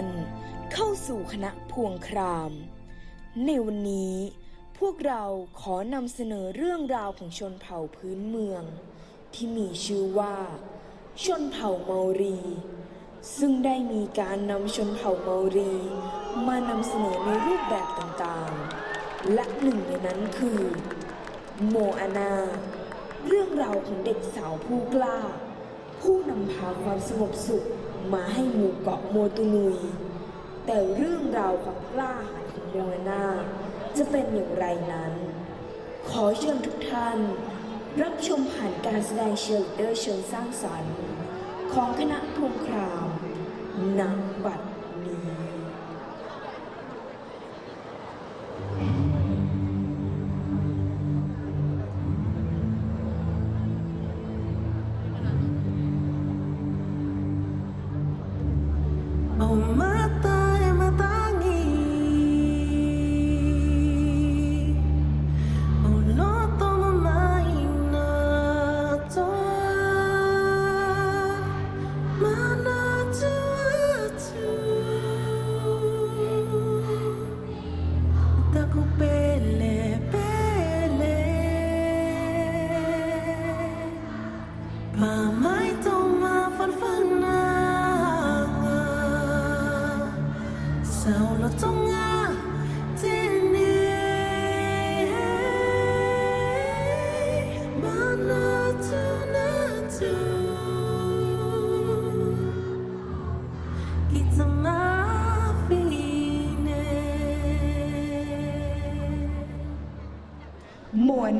านเข้าสู่คณะพวงคราม ในวันนี้พวกเราขอนำเสนอเรื่องราวของชนเผ่าพื้นเมือง ที่มีชื่อว่า ชนเผ่าเมารี ซึ่งได้มีการนำชนเผ่าเมารี มานำเสนอในรูปแบบต่างๆ และหนึ่งในนั้นคือ โมอานา เรื่องราวของเด็กสาวผู้กล้า ผู้นำพาความสงบสุข มาให้หมู่เกาะโมตุนุย แต่เรื่องราวความกล้าหาญของโมอานาจะเป็นอย่างไรนั้น ขอเชิญทุกท่าน รับชมผ่านการแสดงเชียร์เดอร์เชิงสร้างสรรค์ ของคณะพงครามนักบัตร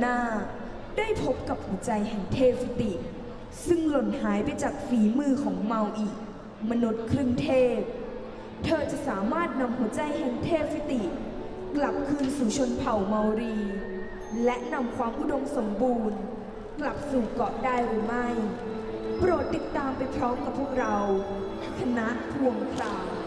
โมอาได้พบกับหัวใจแห่งเทพฟิติ ซึ่งหล่นหายไปจากฝีมือของเมาอีมนุษย์ครึ่งเทพ เธอจะสามารถนำหัวใจแห่งเทพฟิติ กลับคืนสู่ชนเผ่าเมารี และนำความอุดมสมบูรณ์ กลับสู่เกาะได้หรือไม่ โปรดติดตามไปพร้อมกับพวกเรา คณะพวงคราม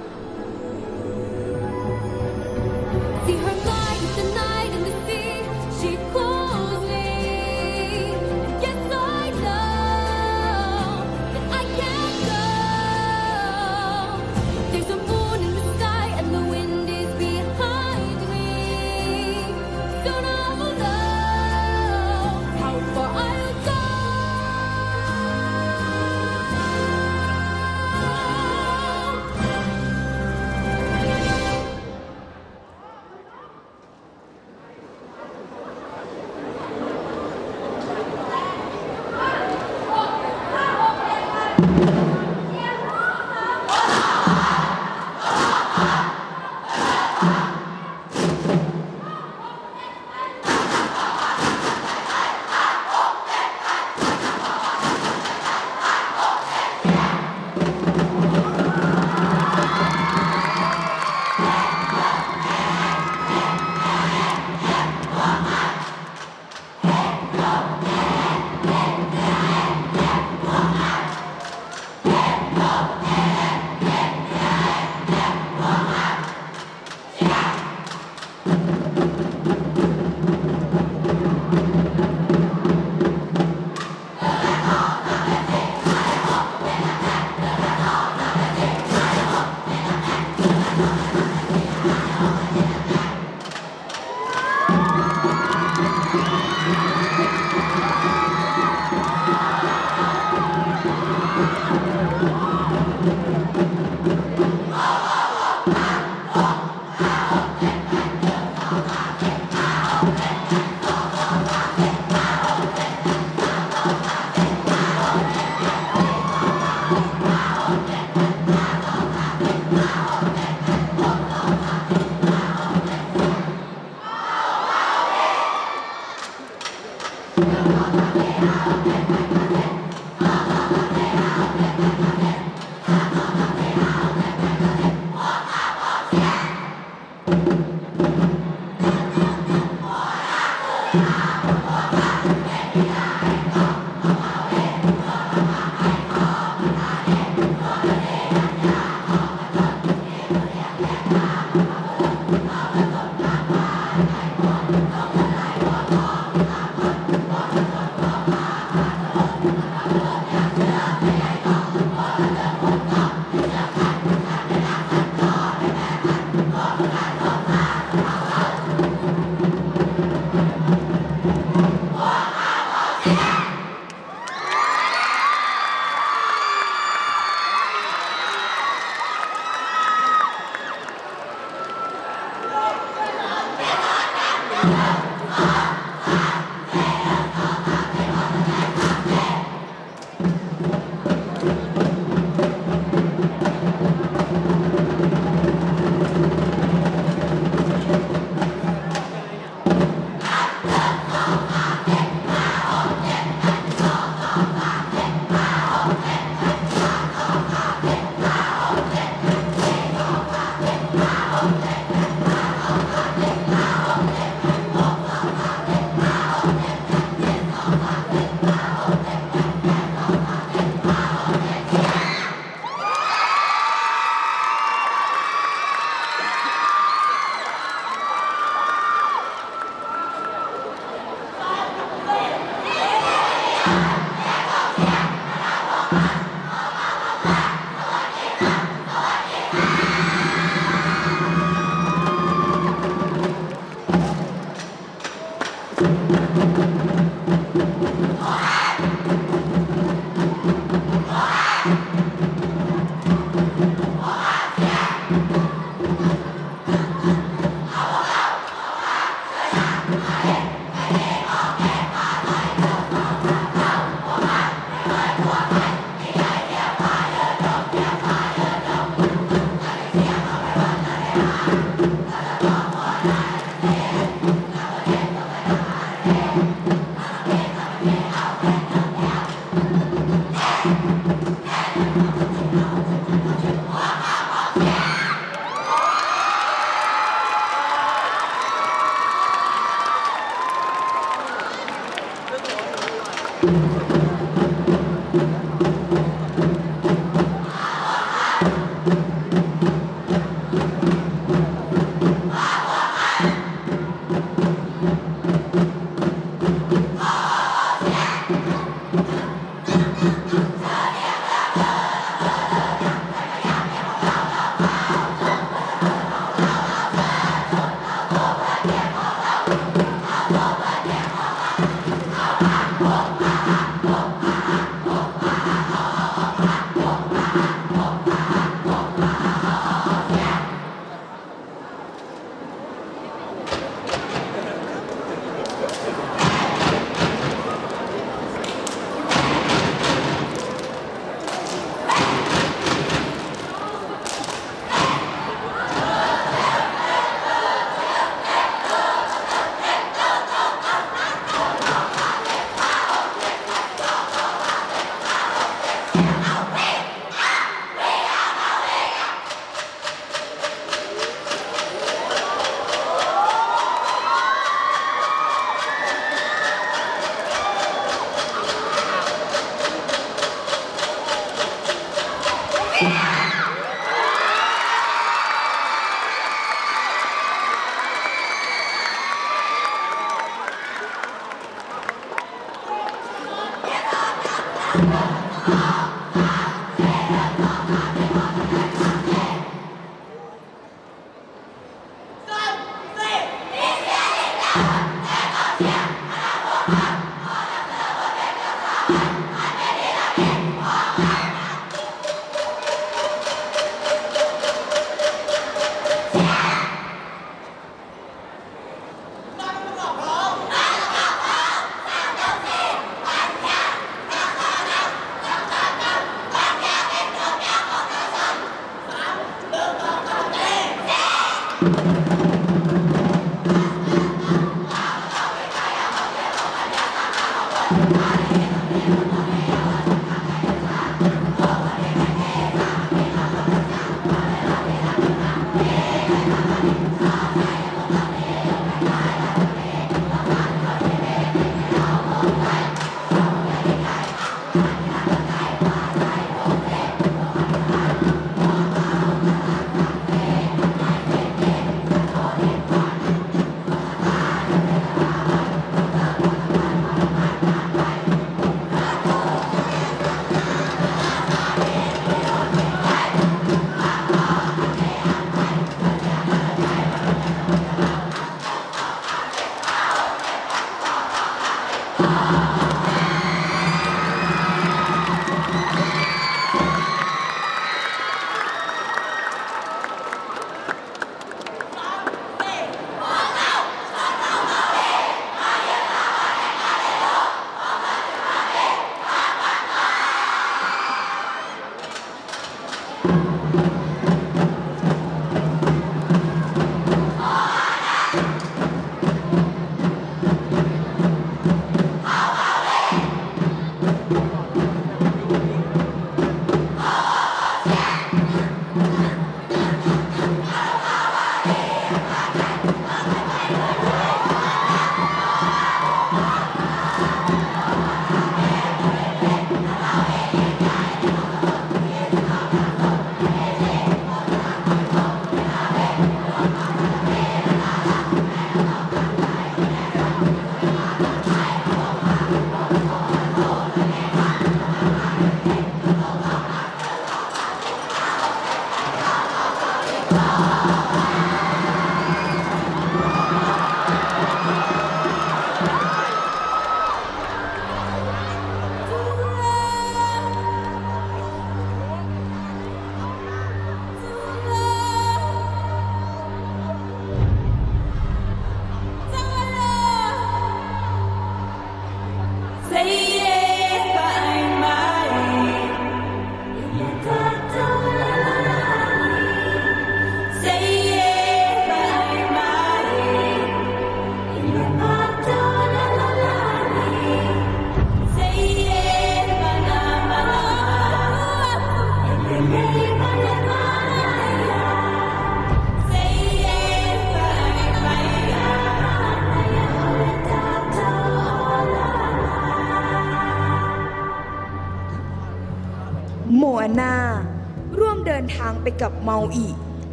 างไปกับเมาอี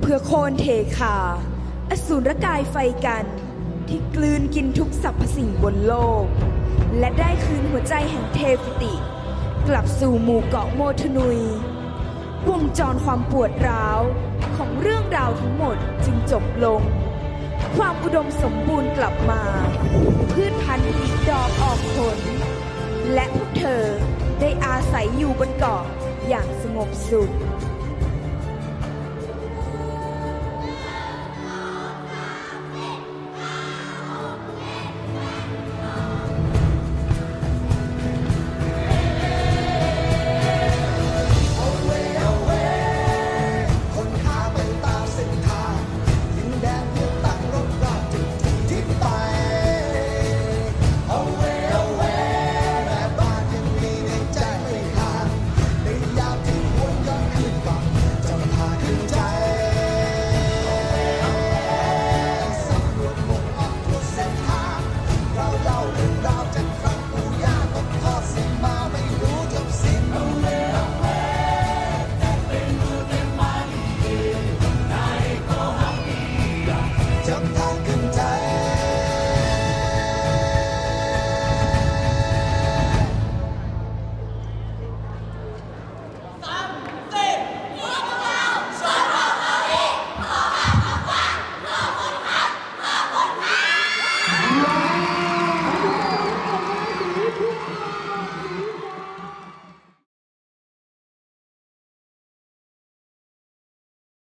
เพื่อโค่นเทคา อสูรกายไฟกัน ที่กลืนกินทุกสรรพสิ่งบนโลก และได้คืนหัวใจแห่งเทพติ กลับสู่หมู่เกาะโมทนุย วงจรความปวดร้าวของเรื่องราวทั้งหมดจึงจบลง ความอุดมสมบูรณ์กลับมา พืชพันธุ์ผลิดอกออกผล และพวกเธอได้อาศัยอยู่บนเกาะอย่างสงบสุข